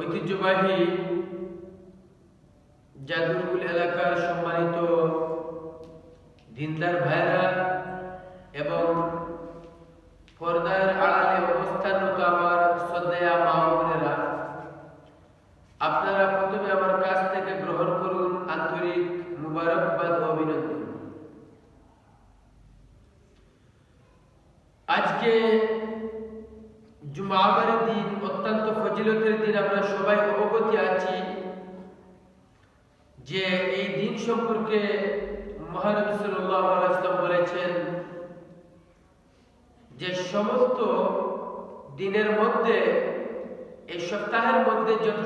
ঐতিহ্যবাহী জাদুরগুল এলাকার সম্মানিত দিনদার ভাইরা এবং পর্দার আড়ালে অবস্থানরত আমার শ্রদ্ধেয়া মা আপনারা প্রথমে আমার কাছ থেকে গ্রহণ করুন আন্তরিক মুবারকবাদ ও অভিনন্দন। আজকে জুমাবারের দিন ফজিলতের দিন আমরা সবাই আছি যে এই দিন সম্পর্কে মহানবী বলেছেন যে সমস্ত দিনের মধ্যে, এই সপ্তাহের মধ্যে যত